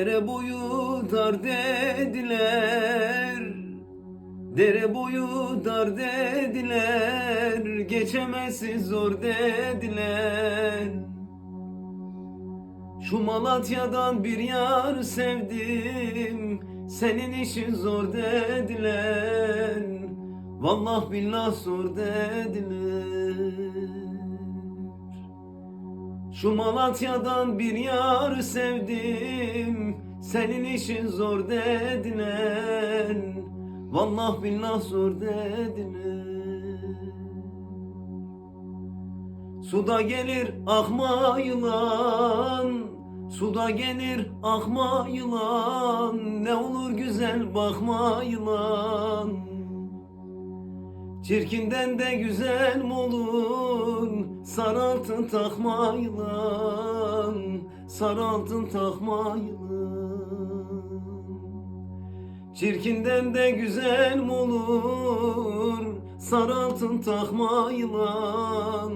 Dere boyu dar dediler Dere boyu dar dediler Geçemezsin zor dediler. Şu Malatya'dan bir yar sevdim Senin işin zor dediler. Vallah billah zor dediler şu Malatya'dan bir yar sevdim Senin işin zor dediler. Vallah billah zor dediler. Suda gelir akma yılan Suda gelir akma yılan. Ne olur güzel bakma yılan. Çirkinden de güzel mi olur Sarı altın takma yılan Sarı altın takma yılan Çirkinden de güzel mi olur? Sarı altın takma yılan